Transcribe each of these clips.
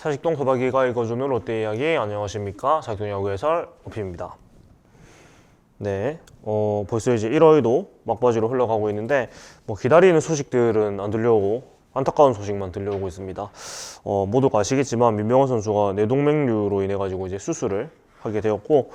사직동 소박이가 읽어주는 롯데 이야기 안녕하십니까 사직동 야구 해설 오피입니다. 네, 어, 벌써 이제 1월도 막바지로 흘러가고 있는데 뭐 기다리는 소식들은 안 들려오고 안타까운 소식만 들려오고 있습니다. 어, 모두가 아시겠지만 민병헌 선수가 뇌동맥류로 인해 가지고 이제 수술을 하게 되었고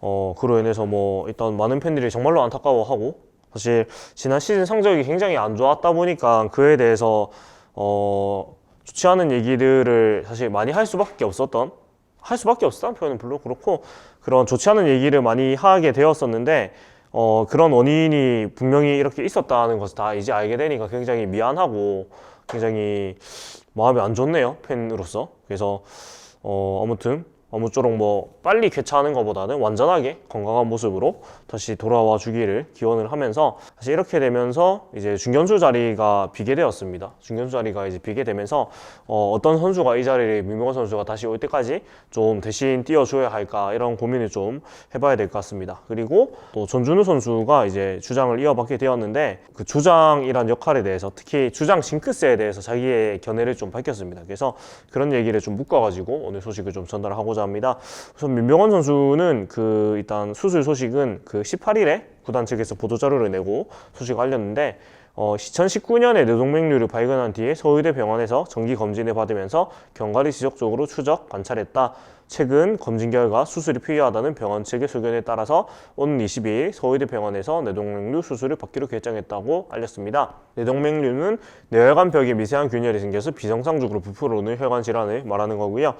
어, 그로 인해서 뭐 일단 많은 팬들이 정말로 안타까워하고 사실 지난 시즌 성적이 굉장히 안 좋았다 보니까 그에 대해서 어, 좋지 않은 얘기들을 사실 많이 할 수밖에 없었던 할 수밖에 없었다는 표현은 별로 그렇고 그런 좋지 않은 얘기를 많이 하게 되었었는데 어, 그런 원인이 분명히 이렇게 있었다는 것을 다 이제 알게 되니까 굉장히 미안하고 굉장히 마음이 안 좋네요 팬으로서. 그래서 어, 아무튼 아무쪼록 뭐 빨리 쾌차하는 것보다는 완전하게 건강한 모습으로 다시 돌아와 주기를 기원을 하면서 사실 이렇게 되면서 이제 중견수 자리가 비게 되었습니다. 중견수 자리가 이제 비게 되면서 어, 어떤 선수가 이 자리를 민병헌 선수가 다시 올 때까지 좀 대신 띄워줘야 할까 이런 고민을 좀 해봐야 될 것 같습니다. 그리고 또 전준우 선수가 이제 주장을 이어받게 되었는데 그 주장이란 역할에 대해서 특히 주장 징크스에 대해서 자기의 견해를 좀 밝혔습니다. 그래서 그런 얘기를 좀 묶어가지고 오늘 소식을 좀 전달하고자 합니다. 우선 민병헌 선수는 그 일단 수술 소식은 그 18일에 구단 측에서 보도 자료를 내고 소식을 알렸는데 어, 2019년에 뇌동맥류를 발견한 뒤에 서울대 병원에서 정기 검진을 받으면서 경과를 지속적으로 추적 관찰했다. 최근 검진 결과 수술이 필요하다는 병원 측의 소견에 따라서 오는 22일 서울대 병원에서 뇌동맥류 수술을 받기로 결정했다고 알렸습니다. 뇌동맥류는 뇌혈관 벽에 미세한 균열이 생겨서 비정상적으로 부풀어오는 혈관 질환을 말하는 거고요.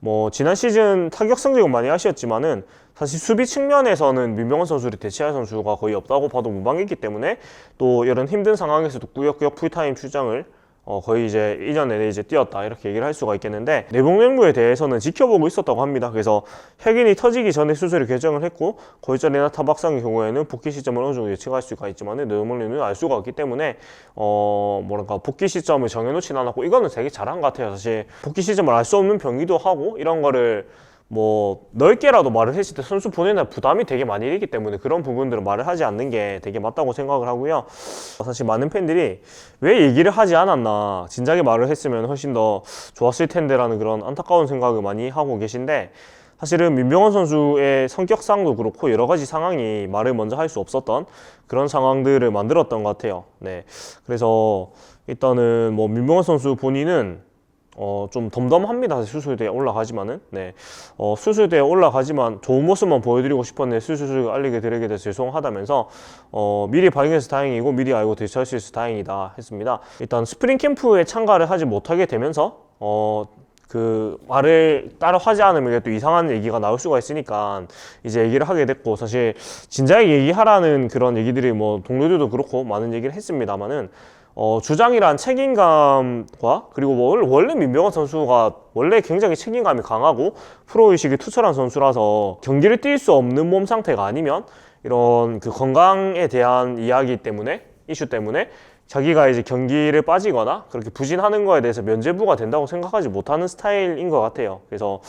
뭐 지난 시즌 타격 성적은 많이 아쉬웠지만은 사실 수비 측면에서는 민병헌 선수를 대체할 선수가 거의 없다고 봐도 무방했기 때문에 또 이런 힘든 상황에서도 꾸역꾸역 풀타임 출장을 어 거의 이제 1년 내내 이제 뛰었다 이렇게 얘기를 할 수가 있겠는데 내복맥류에 대해서는 지켜보고 있었다고 합니다. 그래서 혈균이 터지기 전에 수술을 결정을 했고 골절이나 타박상의 경우에는 복귀 시점을 어느 정도 예측할 수가 있지만 내복맥류는 알 수가 없기 때문에 어 뭐랄까 복귀 시점을 정해놓진 않았고 이거는 되게 잘한 것 같아요. 사실 복귀 시점을 알 수 없는 병이기도 하고 이런 거를 뭐 넓게라도 말을 했을 때 선수 보내는 부담이 되게 많이 되기 때문에 그런 부분들은 말을 하지 않는 게 되게 맞다고 생각을 하고요. 사실 많은 팬들이 왜 얘기를 하지 않았나 진작에 말을 했으면 훨씬 더 좋았을 텐데라는 그런 안타까운 생각을 많이 하고 계신데 사실은 민병헌 선수의 성격상도 그렇고 여러 가지 상황이 말을 먼저 할 수 없었던 그런 상황들을 만들었던 것 같아요. 네, 그래서 일단은 뭐 민병헌 선수 본인은 어, 좀 덤덤합니다. 수술대에 올라가지만은. 네. 어, 수술대에 올라가지만 좋은 모습만 보여드리고 싶었는데 수술을 알리게 드리게 돼서 죄송하다면서 어, 미리 발견해서 다행이고 미리 알고 대처할 수 있어서 다행이다 했습니다. 일단 스프링 캠프에 참가를 하지 못하게 되면서 어, 그 말을 따로 하지 않으면 이게 또 이상한 얘기가 나올 수가 있으니까 이제 얘기를 하게 됐고 사실 진작에 얘기하라는 그런 얘기들이 뭐 동료들도 그렇고 많은 얘기를 했습니다만은 어, 주장이란 책임감과 그리고 뭐 원래- 민병헌 선수가 원래 굉장히 책임감이 강하고 프로의식이 투철한 선수라서 경기를 뛸 수 없는 몸 상태가 아니면 이런 그 건강에 대한 이야기 때문에 이슈 때문에 자기가 이제 경기를 빠지거나 그렇게 부진하는 거에 대해서 면죄부가 된다고 생각하지 못하는 스타일인 것 같아요. 그래서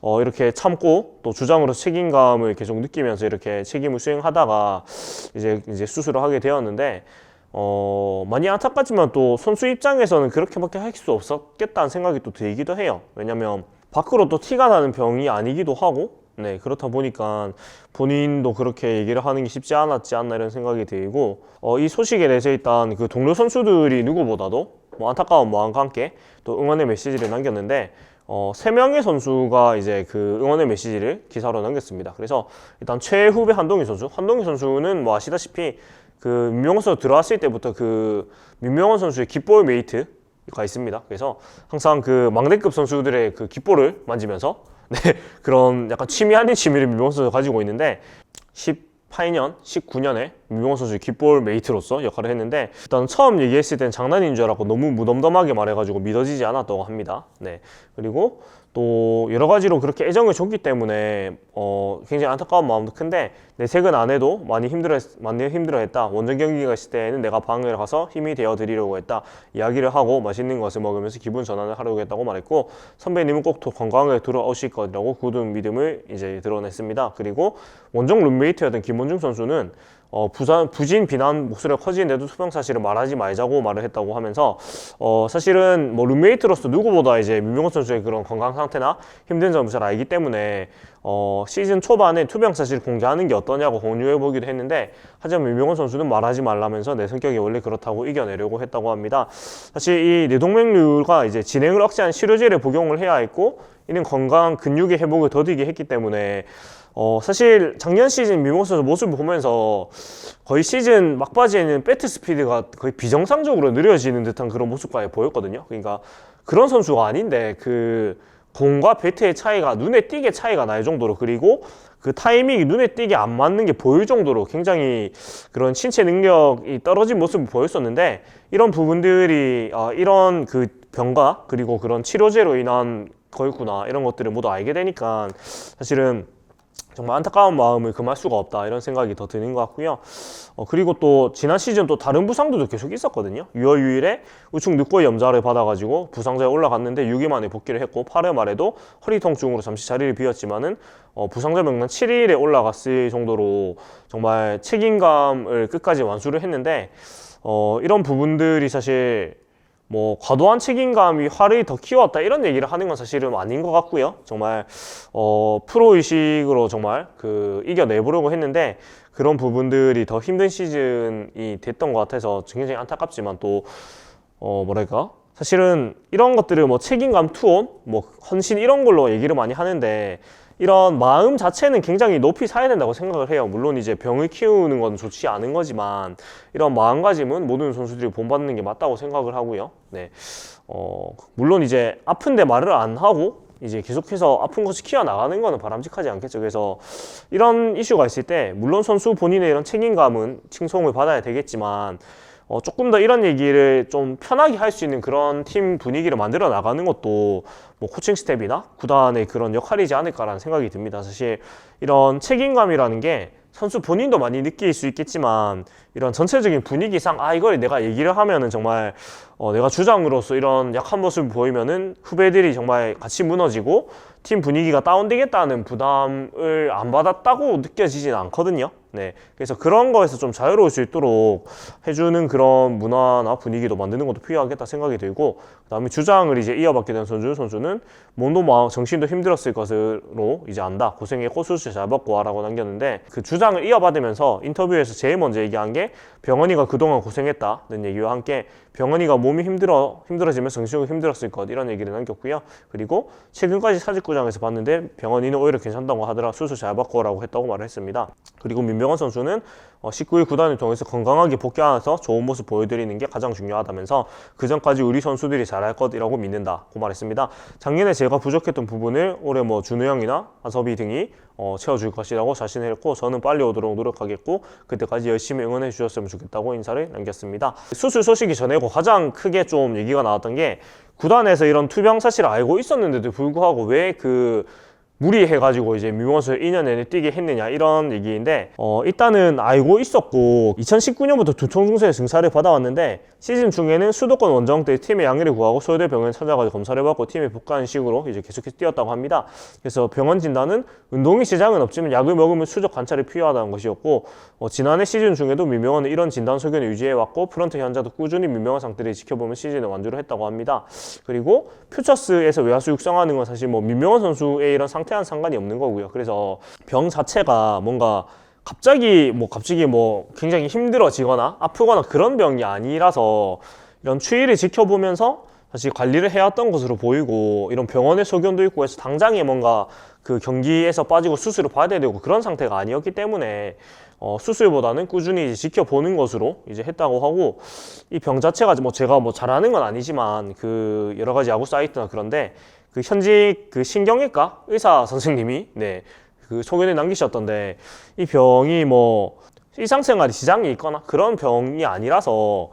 어, 이렇게 참고 또 주장으로 책임감을 계속 느끼면서 이렇게 책임을 수행하다가 이제 이제 수술을 하게 되었는데 어, 많이 안타깝지만 또 선수 입장에서는 그렇게밖에 할 수 없었겠다는 생각이 또 들기도 해요. 왜냐면 밖으로 또 티가 나는 병이 아니기도 하고 네, 그렇다 보니까 본인도 그렇게 얘기를 하는 게 쉽지 않았지 않나 이런 생각이 들고 어, 이 소식에 대해서 일단 그 동료 선수들이 누구보다도 뭐 안타까운 마음과 함께 또 응원의 메시지를 남겼는데 어, 세 명의 선수가 이제 그 응원의 메시지를 기사로 남겼습니다. 그래서 일단 최후배 한동희 선수, 한동희 선수는 뭐 아시다시피 그 민명원 선수 들어왔을 때부터 그 민명원 선수의 깃볼 메이트가 있습니다. 그래서 항상 그 막내급 선수들의 그 깃볼을 만지면서 네, 그런 약간 취미 아닌 취미를 민명원 선수가 가지고 있는데 18년, 19년에 민명원 선수의 깃볼 메이트로서 역할을 했는데 일단 처음 얘기했을 땐 장난인 줄 알았고 너무 무덤덤하게 말해가지고 믿어지지 않았다고 합니다. 네, 그리고 또 여러 가지로 그렇게 애정을 줬기 때문에 어, 굉장히 안타까운 마음도 큰데 내색은 안 해도 많이 힘들어 많이 힘들어했다. 원정 경기가 있을 때는 내가 방을 가서 힘이 되어 드리려고 했다. 이야기를 하고 맛있는 것을 먹으면서 기분 전환을 하려고 했다고 말했고 선배님은 꼭더 건강하게 돌아오실 거라고 굳은 믿음을 이제 드러냈습니다. 그리고 원정 룸메이트였던 김원중 선수는 어, 부산, 부진 비난 목소리가 커지는데도 투병 사실을 말하지 말자고 말을 했다고 하면서 어, 사실은 뭐 룸메이트로서 누구보다 이제 민명호 선수의 그런 건강 상태나 힘든 점을 잘 알기 때문에 어, 시즌 초반에 투병 사실 공개하는 게 어떠냐고 공유해 보기도 했는데 하지만 민명호 선수는 말하지 말라면서 내 성격이 원래 그렇다고 이겨내려고 했다고 합니다. 사실 이 뇌동맥류가 이제 진행을 억제한 치료제를 복용을 해야 했고 이는 건강 근육의 회복을 더디게 했기 때문에 어, 사실 작년 시즌 민명호 선수 모습을 보면서 거의 시즌 막바지에는 배트 스피드가 거의 비정상적으로 느려지는 듯한 그런 모습까지 보였거든요. 그러니까 그런 선수가 아닌데 그 공과 배트의 차이가 눈에 띄게 차이가 날 정도로 그리고 그 타이밍이 눈에 띄게 안 맞는 게 보일 정도로 굉장히 그런 신체 능력이 떨어진 모습을 보였었는데 이런 부분들이 어, 이런 그 병과 그리고 그런 치료제로 인한 거였구나 이런 것들을 모두 알게 되니까 사실은 정말 안타까운 마음을 금할 수가 없다 이런 생각이 더 드는 것 같고요. 어, 그리고 또 지난 시즌 또 다른 부상도 계속 있었거든요. 6월 6일에 우측 늑골 염좌를 받아가지고 부상자에 올라갔는데 6일 만에 복귀를 했고 8월 말에도 허리 통증으로 잠시 자리를 비웠지만은 어, 부상자 명단 7일에 올라갔을 정도로 정말 책임감을 끝까지 완수를 했는데 어, 이런 부분들이 사실 뭐 과도한 책임감이 화를 더 키웠다 이런 얘기를 하는 건 사실은 아닌 것 같고요. 정말 어, 프로 의식으로 정말 그 이겨내보려고 했는데 그런 부분들이 더 힘든 시즌이 됐던 것 같아서 굉장히 안타깝지만 또 어, 뭐랄까 사실은 이런 것들을 뭐 책임감 투혼, 뭐 헌신 이런 걸로 얘기를 많이 하는데 이런 마음 자체는 굉장히 높이 사야 된다고 생각을 해요. 물론 이제 병을 키우는 건 좋지 않은 거지만 이런 마음가짐은 모든 선수들이 본받는 게 맞다고 생각을 하고요. 네. 어, 물론 이제 아픈데 말을 안 하고 이제 계속해서 아픈 것을 키워 나가는 거는 바람직하지 않겠죠. 그래서 이런 이슈가 있을 때 물론 선수 본인의 이런 책임감은 칭송을 받아야 되겠지만 어, 조금 더 이런 얘기를 좀 편하게 할 수 있는 그런 팀 분위기를 만들어 나가는 것도 뭐 코칭 스텝이나 구단의 그런 역할이지 않을까라는 생각이 듭니다. 사실 이런 책임감이라는 게 선수 본인도 많이 느낄 수 있겠지만 이런 전체적인 분위기상 아 이걸 내가 얘기를 하면은 정말 어, 내가 주장으로서 이런 약한 모습을 보이면은 후배들이 정말 같이 무너지고 팀 분위기가 다운되겠다는 부담을 안 받았다고 느껴지진 않거든요. 네. 그래서 그런 거에서 좀 자유로울 수 있도록 해주는 그런 문화나 분위기도 만드는 것도 필요하겠다 생각이 들고, 그 다음에 주장을 이제 이어받게 된 선수, 선수는 몸도 마음, 정신도 힘들었을 것으로 이제 안다. 고생했고 수술 잘 받고 와라고 남겼는데, 그 주장을 이어받으면서 인터뷰에서 제일 먼저 얘기한 게 병원이가 그동안 고생했다는 얘기와 함께 병원이가 몸이 힘들어, 힘들어지면서 정신적으로 힘들었을 것, 이런 얘기를 남겼고요. 그리고 최근까지 사직구장에서 봤는데 병원이는 오히려 괜찮다고 하더라. 수술 잘 받고 오라고 했다고 말을 했습니다. 그리고 민병헌 선수는 어, 19일 구단을 통해서 건강하게 복귀하면서 좋은 모습 보여드리는 게 가장 중요하다면서 그 전까지 우리 선수들이 잘할 것이라고 믿는다고 말했습니다. 작년에 제가 부족했던 부분을 올해 뭐 준우 형이나 하섭이 등이 어, 채워줄 것이라고 자신을 했고 저는 빨리 오도록 노력하겠고 그때까지 열심히 응원해 주셨으면 좋겠다고 인사를 남겼습니다. 수술 소식이 전해고 가장 크게 좀 얘기가 나왔던 게 구단에서 이런 투병 사실을 알고 있었는데도 불구하고 왜그 무리해가지고 이제 미원수 2년 내내 뛰게 했느냐 이런 얘기인데 어 일단은 알고 있었고 2019년부터 두통중수의 증사를 받아왔는데 시즌 중에는 수도권 원정 때 팀의 양해를 구하고 서울대 병원에 찾아가서 검사를 받고 팀에 복귀하는 식으로 이제 계속해서 뛰었다고 합니다. 그래서 병원 진단은 운동이 지장은 없지만 약을 먹으면 수적 관찰이 필요하다는 것이었고 어 지난해 시즌 중에도 민명원은 이런 진단 소견을 유지해왔고 프런트 현자도 꾸준히 민명한 상태를 지켜보면 시즌을 완주를 했다고 합니다. 그리고 퓨처스에서 외야수 육성하는 건 사실 뭐 민명원 선수의 이런 상태 상태와는 상관이 없는 거고요. 그래서 병 자체가 뭔가 갑자기 뭐 갑자기 뭐 굉장히 힘들어지거나 아프거나 그런 병이 아니라서 이런 추이를 지켜보면서 사실 관리를 해왔던 것으로 보이고 이런 병원의 소견도 있고 해서 당장에 뭔가 그 경기에서 빠지고 수술을 받아야 되고 그런 상태가 아니었기 때문에 어, 수술보다는 꾸준히 지켜보는 것으로 이제 했다고 하고 이 병 자체가 뭐 제가 뭐 잘하는 건 아니지만 그 여러 가지 야구 사이트나 그런데 그 현직 그 신경외과 의사 선생님이 네, 그 소견을 남기셨던데 이 병이 뭐 일상생활에 지장이 있거나 그런 병이 아니라서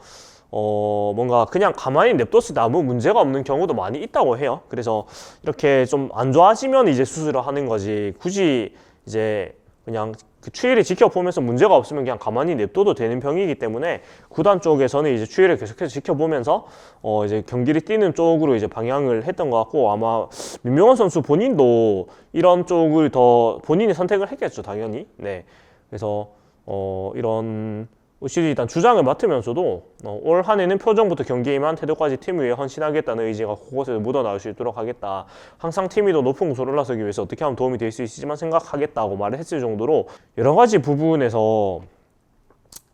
어 뭔가 그냥 가만히 냅뒀을 때 아무 문제가 없는 경우도 많이 있다고 해요. 그래서 이렇게 좀 안 좋아지면 이제 수술을 하는 거지 굳이 이제 그냥 그 추이를 지켜보면서 문제가 없으면 그냥 가만히 냅둬도 되는 병이기 때문에 구단 쪽에서는 이제 추이를 계속해서 지켜보면서 어 이제 경기를 뛰는 쪽으로 이제 방향을 했던 것 같고 아마 민명원 선수 본인도 이런 쪽을 더 본인이 선택을 했겠죠 당연히. 네. 그래서 어, 이런 올 시즌 일단 주장을 맡으면서도 어, 올 한해는 표정부터 경기에 임한 태도까지 팀을 위해 헌신하겠다는 의지가 곳곳에 묻어나올 수 있도록 하겠다. 항상 팀이 더 높은 곳으로 올라서기 위해서 어떻게 하면 도움이 될 수 있지만 생각하겠다고 말을 했을 정도로 여러 가지 부분에서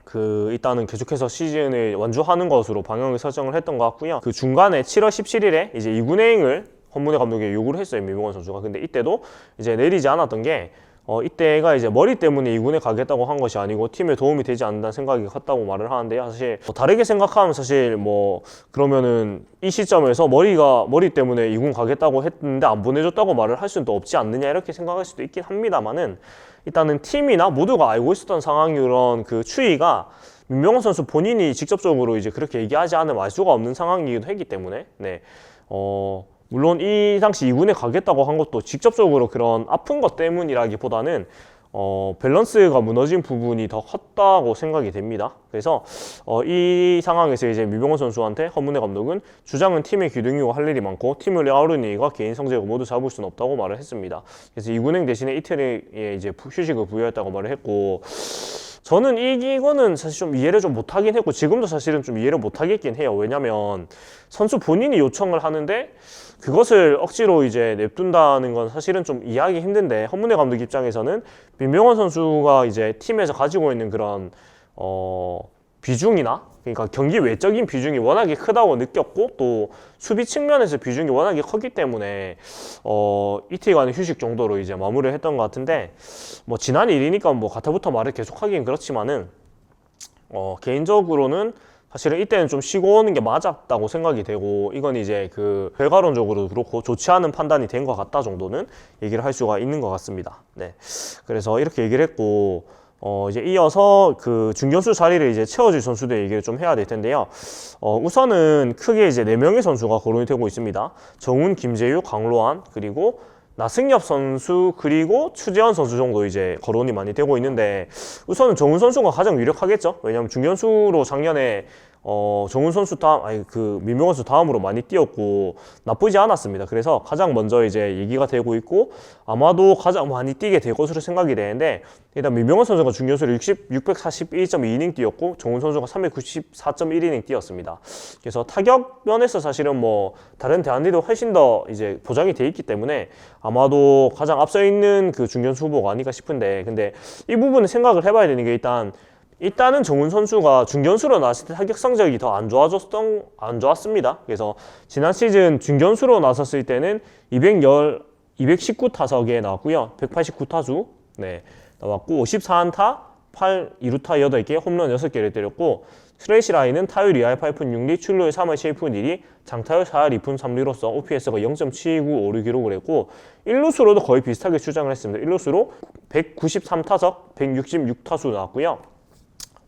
그 일단은 계속해서 시즌을 완주하는 것으로 방향을 설정을 했던 것 같고요. 그 중간에 7월 17일에 이제 이군행을 헌문회 감독에게 요구를 했어요 민병헌 선수가. 근데 이때도 이제 내리지 않았던 게 어, 이때가 이제 머리 때문에 이군에 가겠다고 한 것이 아니고 팀에 도움이 되지 않는다는 생각이 컸다고 말을 하는데요. 사실 뭐 다르게 생각하면 사실 뭐 그러면은 이 시점에서 머리가 머리 때문에 이군 가겠다고 했는데 안 보내줬다고 말을 할 수는 또 없지 않느냐 이렇게 생각할 수도 있긴 합니다만은 일단은 팀이나 모두가 알고 있었던 상황이런 그 추이가 민병헌 선수 본인이 직접적으로 이제 그렇게 얘기하지 않으면 알 수가 없는 상황이기도 했기 때문에 네. 어, 물론 이 당시 2군에 가겠다고 한 것도 직접적으로 그런 아픈 것 때문이라기보다는 어, 밸런스가 무너진 부분이 더 컸다고 생각이 됩니다. 그래서 어, 이 상황에서 이제 미병헌 선수한테 허문회 감독은 주장은 팀의 기둥이고 할 일이 많고 팀을 아우르니가 개인 성적을 모두 잡을 수는 없다고 말을 했습니다. 그래서 이군행 대신에 이틀의 이제 부- 휴식을 부여했다고 말을 했고 저는 이- 이거는 사실 좀 이해를 좀 못하긴 했고 지금도 사실은 좀 이해를 못하겠긴 해요. 왜냐면 선수 본인이 요청을 하는데 그것을 억지로 이제 냅둔다는 건 사실은 좀 이해하기 힘든데 허문회 감독 입장에서는 민병헌 선수가 이제 팀에서 가지고 있는 그런 어 비중이나 그러니까 경기 외적인 비중이 워낙에 크다고 느꼈고 또 수비 측면에서 비중이 워낙에 컸기 때문에 어 이틀간의 휴식 정도로 이제 마무리를 했던 것 같은데 뭐 지난 일이니까 뭐 가타부터 말을 계속하긴 그렇지만은 어 개인적으로는 사실은 이때는 좀 쉬고 오는 게 맞았다고 생각이 되고 이건 이제 그 결과론적으로도 그렇고 좋지 않은 판단이 된 것 같다 정도는 얘기를 할 수가 있는 것 같습니다. 네, 그래서 이렇게 얘기를 했고 어 이제 이어서 그 중견수 자리를 이제 채워줄 선수들 얘기를 좀 해야 될 텐데요. 어 우선은 크게 이제 네 명의 선수가 거론이 되고 있습니다. 정훈, 김재유, 강로한 그리고 나승엽 선수 그리고 추재현 선수 정도 이제 거론이 많이 되고 있는데 우선은 정훈 선수가 가장 유력하겠죠. 왜냐하면 중견수로 작년에 어 정훈 선수 다음 아니 그 민명원 선수 다음으로 많이 뛰었고 나쁘지 않았습니다. 그래서 가장 먼저 이제 얘기가 되고 있고 아마도 가장 많이 뛰게 될 것으로 생각이 되는데 일단 민명원 선수가 중견수를 60 641.2이닝 뛰었고 정훈 선수가 394.1이닝 뛰었습니다. 그래서 타격 면에서 사실은 뭐 다른 대안들도 훨씬 더 이제 보장이 돼 있기 때문에 아마도 가장 앞서 있는 그 중견수 후보가 아닐까 싶은데 근데 이 부분은 생각을 해봐야 되는 게 일단 일단은 정훈 선수가 중견수로 나왔을 때 타격 성적이 더 안 좋아졌던 안 좋았습니다. 그래서 지난 시즌 중견수로 나섰을 때는 210 219 타석에 나왔고요. 189 타수 네 나왔고 54안타 8 2루타 8개 홈런 6개를 때렸고 스트레이시 라인은 타율 2할 8푼 6리 출루율 3할 7푼 1리 장타율 4할 2푼 3리로서 OPS가 0.7956 기록을 했고 1루수로도 거의 비슷하게 출장을 했습니다. 1루수로 193타석 166타수 나왔고요.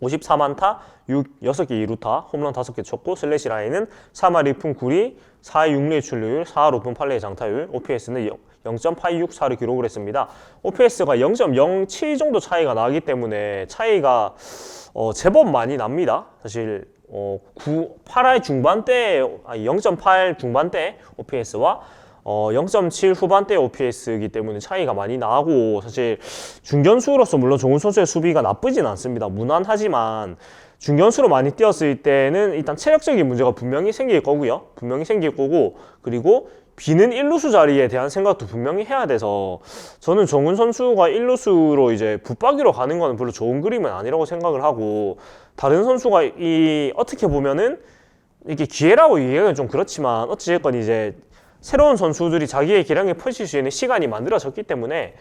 54만 타, 6, 6개 2루타, 홈런 5개 쳤고 슬래시 라인은 3할 2푼 9리, 4할 6리의 출루율, 4할 5푼 8리의 장타율, OPS는 0.864를 기록을 했습니다. OPS가 0.07 정도 차이가 나기 때문에 차이가 어, 제법 많이 납니다. 사실 어, 9, 8할 중반대, 아니 0.8 중반대 OPS와 어, 0.7 후반대 OPS이기 때문에 차이가 많이 나고 사실 중견수로서 물론 정훈 선수의 수비가 나쁘진 않습니다. 무난하지만 중견수로 많이 뛰었을 때는 일단 체력적인 문제가 분명히 생길 거고요. 분명히 생길 거고 그리고 비는 1루수 자리에 대한 생각도 분명히 해야 돼서 저는 정훈 선수가 1루수로 이제 붙박이로 가는 거는 별로 좋은 그림은 아니라고 생각을 하고 다른 선수가 이 어떻게 보면은 이게 기회라고 얘기하기는 좀 그렇지만 어찌됐건 이제 새로운 선수들이 자기의 기량을 펼칠 수 있는 시간이 만들어졌기 때문에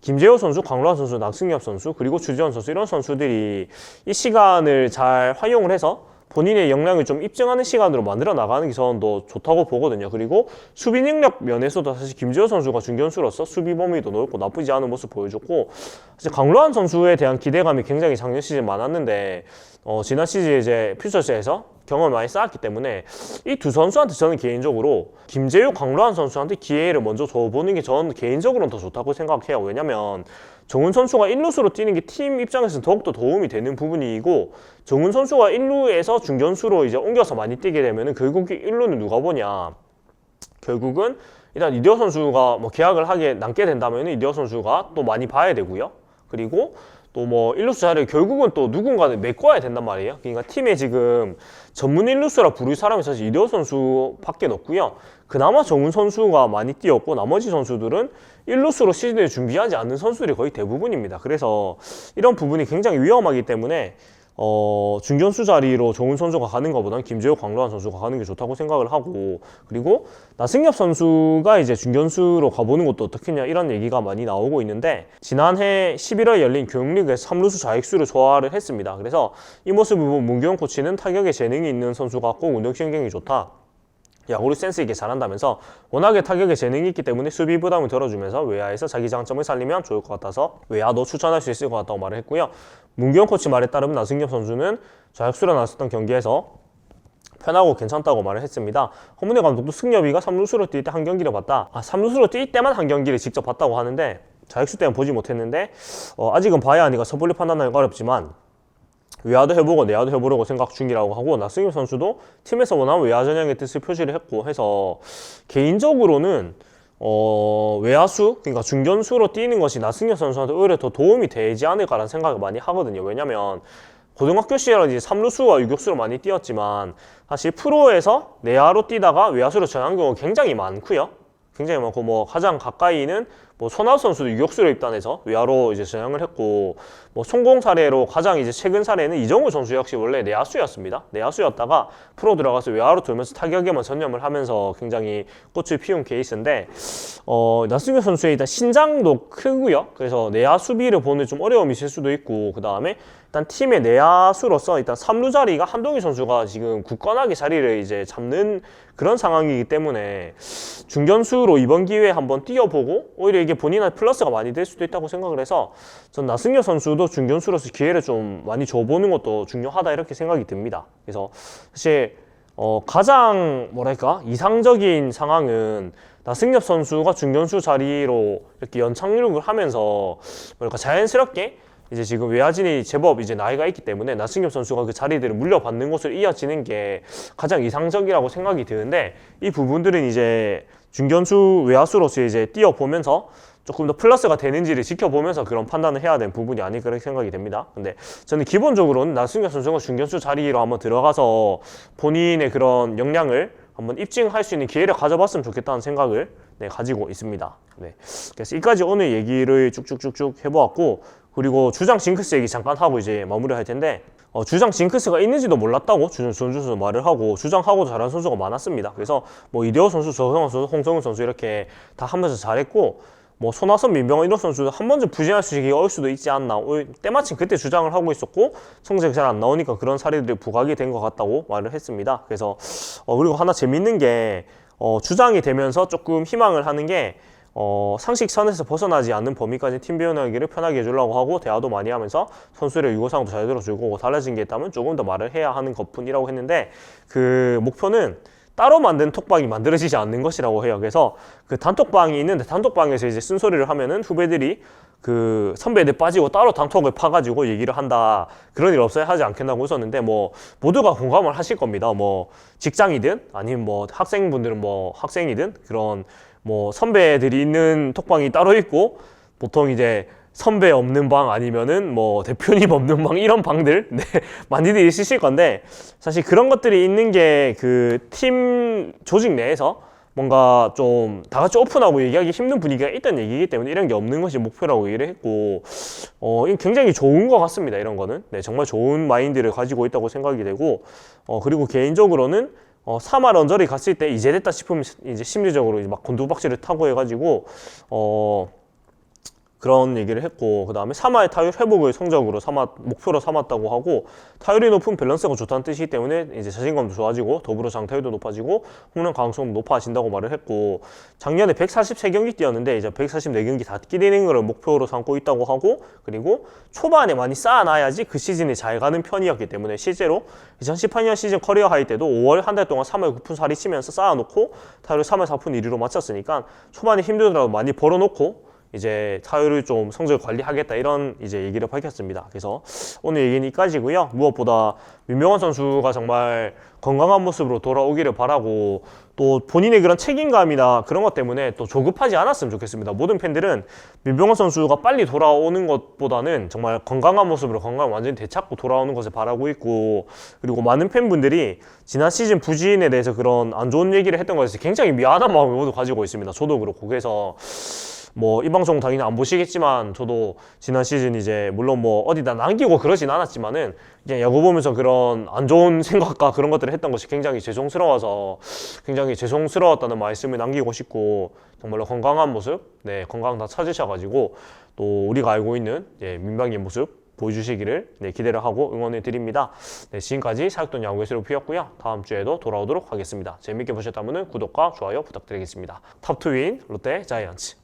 김재호 선수, 강로한 선수, 낙승엽 선수, 그리고 주지원 선수 이런 선수들이 이 시간을 잘 활용을 해서 본인의 역량을 좀 입증하는 시간으로 만들어 나가는 게 저는 더 좋다고 보거든요. 그리고 수비 능력 면에서도 사실 김재호 선수가 중견수로서 수비 범위도 넓고 나쁘지 않은 모습 보여줬고 사실 강로한 선수에 대한 기대감이 굉장히 작년 시즌 많았는데 어, 지난 시즌 이제 퓨처스에서 경험을 많이 쌓았기 때문에 이 두 선수한테 저는 개인적으로 김재유, 강로한 선수한테 기회를 먼저 줘보는 게 저는 개인적으로는 더 좋다고 생각해요. 왜냐면 정훈 선수가 1루수로 뛰는 게 팀 입장에서는 더욱더 도움이 되는 부분이고 정훈 선수가 1루에서 중견수로 이제 옮겨서 많이 뛰게 되면은 결국 1루는 누가 보냐 결국은 일단 이대호 선수가 뭐 계약을 하게 남게 된다면 이대호 선수가 또 많이 봐야 되고요. 그리고 또 뭐 일루수 자리를 결국은 또 누군가는 메꿔야 된단 말이에요. 그러니까 팀에 지금 전문 일루수라 부를 사람이 사실 이대호 선수밖에 없고요. 그나마 정훈 선수가 많이 뛰었고 나머지 선수들은 일루수로 시즌을 준비하지 않는 선수들이 거의 대부분입니다. 그래서 이런 부분이 굉장히 위험하기 때문에 어, 중견수 자리로 정훈 선수가 가는 것보다는 김재호, 광로환 선수가 가는 게 좋다고 생각을 하고 그리고 나승엽 선수가 이제 중견수로 가보는 것도 어떻겠냐 이런 얘기가 많이 나오고 있는데 지난해 11월 열린 교육리그에서 3루수 좌익수를 소화를 했습니다. 그래서 이 모습을 본 문경 코치는 타격에 재능이 있는 선수 같고 운동신경이 좋다. 야구를 센스 있게 잘한다면서 워낙에 타격에 재능이 있기 때문에 수비 부담을 덜어주면서 외야에서 자기 장점을 살리면 좋을 것 같아서 외야도 추천할 수 있을 것 같다고 말을 했고요. 문경 코치 말에 따르면 나승엽 선수는 좌익수로 나섰던 경기에서 편하고 괜찮다고 말을 했습니다. 허문회 감독도 승엽이가 3루수로 뛸 때 한 경기를 봤다. 아, 3루수로 뛸 때만 한 경기를 직접 봤다고 하는데 좌익수 때는 보지 못했는데 어, 아직은 봐야 하니까 섣불리 판단하기가 어렵지만 외야도 해보고 내야도 해보려고 생각 중이라고 하고 나승엽 선수도 팀에서 원하는 외야 전형의 뜻을 표시를 했고 해서 개인적으로는 어, 외야수, 그러니까 중견수로 뛰는 것이 나승엽 선수한테 오히려 더 도움이 되지 않을까라는 생각을 많이 하거든요. 왜냐면 고등학교 시절은 이제 3루수와 유격수로 많이 뛰었지만 사실 프로에서 내야로 뛰다가 외야수로 전한 경우가 굉장히 많고요. 굉장히 많고 뭐 가장 가까이는 뭐 손아웃 선수도 유격수로 입단해서 외야로 이제 전향을 했고 뭐 성공 사례로 가장 이제 최근 사례는 이정우 선수 역시 원래 내야수였습니다. 내야수였다가 프로 들어가서 외야로 돌면서 타격에만 전념을 하면서 굉장히 꽃을 피운 케이스인데 어 나승엽 선수의 일단 신장도 크고요. 그래서 내야 수비를 보는 좀 어려움이 있을 수도 있고 그 다음에 일단 팀의 내야수로서 일단 3루 자리가 한동희 선수가 지금 굳건하게 자리를 이제 잡는 그런 상황이기 때문에 중견수로 이번 기회에 한번 뛰어보고 오히려 이게 본인한테 플러스가 많이 될 수도 있다고 생각을 해서 전 나승엽 선수도 중견수로서 기회를 좀 많이 줘보는 것도 중요하다 이렇게 생각이 듭니다. 그래서 사실 어, 가장 뭐랄까 이상적인 상황은 나승엽 선수가 중견수 자리로 이렇게 연착륙을 하면서 뭐랄까 자연스럽게 이제 지금 외야진이 제법 이제 나이가 있기 때문에 나승엽 선수가 그 자리들을 물려받는 것을 이어지는 게 가장 이상적이라고 생각이 드는데 이 부분들은 이제 중견수 외야수로서 이제 뛰어보면서 조금 더 플러스가 되는지를 지켜보면서 그런 판단을 해야 되는 부분이 아닐까 그렇게 생각이 됩니다. 근데 저는 기본적으로는 나승엽 선수가 중견수 자리로 한번 들어가서 본인의 그런 역량을 한번 입증할 수 있는 기회를 가져봤으면 좋겠다는 생각을 네, 가지고 있습니다. 네. 그래서 이까지 오늘 얘기를 쭉쭉쭉쭉 해보았고 그리고 주장 징크스 얘기 잠깐 하고 이제 마무리할 텐데 어, 주장 징크스가 있는지도 몰랐다고 준 선수 말을 하고 주장하고 잘하는 선수가 많았습니다. 그래서 뭐 이대호 선수, 저성호 선수, 홍성훈 선수 이렇게 다 하면서 잘했고 뭐 손아섭, 민병헌 이런 선수도 한 번쯤 부진할 수 있게 올 수도 있지 않나. 오- 때마침 그때 주장을 하고 있었고 성적이 잘 안 나오니까 그런 사례들이 부각이 된 것 같다고 말을 했습니다. 그래서 어, 그리고 하나 재밌는 게 어, 주장이 되면서 조금 희망을 하는 게 어, 상식 선에서 벗어나지 않는 범위까지 팀 배우기를 편하게 해주려고 하고 대화도 많이 하면서 선수들의 유고사항도 잘 들어주고 달라진 게 있다면 조금 더 말을 해야 하는 것뿐이라고 했는데 그 목표는 따로 만든 톡방이 만들어지지 않는 것이라고 해요. 그래서 그 단톡방이 있는데 단톡방에서 이제 쓴소리를 하면은 후배들이 그 선배들 빠지고 따로 단톡을 파가지고 얘기를 한다. 그런 일 없어야 하지 않겠나고 웃었는데 뭐 모두가 공감을 하실 겁니다. 뭐 직장이든 아니면 뭐 학생분들은 뭐 학생이든 그런 뭐 선배들이 있는 톡방이 따로 있고 보통 이제 선배 없는 방 아니면은 뭐 대표님 없는 방 이런 방들 네, 많이들 있으실 건데 사실 그런 것들이 있는 게 그 팀 조직 내에서 뭔가 좀 다 같이 오픈하고 얘기하기 힘든 분위기가 있던 얘기이기 때문에 이런 게 없는 것이 목표라고 얘기를 했고 어 굉장히 좋은 것 같습니다 이런 거는. 네 정말 좋은 마인드를 가지고 있다고 생각이 되고 어 그리고 개인적으로는 어 3화 런저리 갔을 때 이제 됐다 싶으면 이제 심리적으로 이제 막 곤두박질을 타고 해가지고 어 그런 얘기를 했고 그 다음에 3화의 타율 회복을 성적으로 삼았 목표로 삼았다고 하고 타율이 높은 밸런스가 좋다는 뜻이기 때문에 이제 자신감도 좋아지고 더불어 장타율도 높아지고 홈런 가능성도 높아진다고 말을 했고 작년에 143경기 뛰었는데 이제 144경기 다 뛰는 걸 목표로 삼고 있다고 하고 그리고 초반에 많이 쌓아놔야지 그 시즌이 잘 가는 편이었기 때문에 실제로 2018년 시즌 커리어 하이 때도 5월 한 달 동안 3월 9푼 살이 치면서 쌓아놓고 타율 3월 4푼 1위로 맞췄으니까 초반에 힘들더라도 많이 벌어놓고 이제 타율을 좀 성적을 관리하겠다 이런 이제 얘기를 밝혔습니다. 그래서 오늘 얘기는 이까지고요. 무엇보다 민명원 선수가 정말 건강한 모습으로 돌아오기를 바라고 또 본인의 그런 책임감이나 그런 것 때문에 또 조급하지 않았으면 좋겠습니다. 모든 팬들은 민병헌 선수가 빨리 돌아오는 것보다는 정말 건강한 모습으로 건강 완전히 되찾고 돌아오는 것을 바라고 있고 그리고 많은 팬분들이 지난 시즌 부진에 대해서 그런 안 좋은 얘기를 했던 것에 굉장히 미안한 마음을 모두 가지고 있습니다. 저도 그렇고 그래서 뭐 이 방송 당연히 안 보시겠지만 저도 지난 시즌 이제 물론 뭐 어디다 남기고 그러진 않았지만은 그냥 야구 보면서 그런 안 좋은 생각과 그런 것들을 했던 것이 굉장히 죄송스러워서 굉장히 죄송스러웠다는 말씀을 남기고 싶고 정말로 건강한 모습, 네 건강 다 찾으셔가지고 또 우리가 알고 있는 예, 민방의 모습 보여주시기를 네, 기대를 하고 응원해 드립니다. 네, 지금까지 사육돈 야구의 로 피었고요. 다음 주에도 돌아오도록 하겠습니다. 재밌게 보셨다면 구독과 좋아요 부탁드리겠습니다. 탑투인 롯데 자이언츠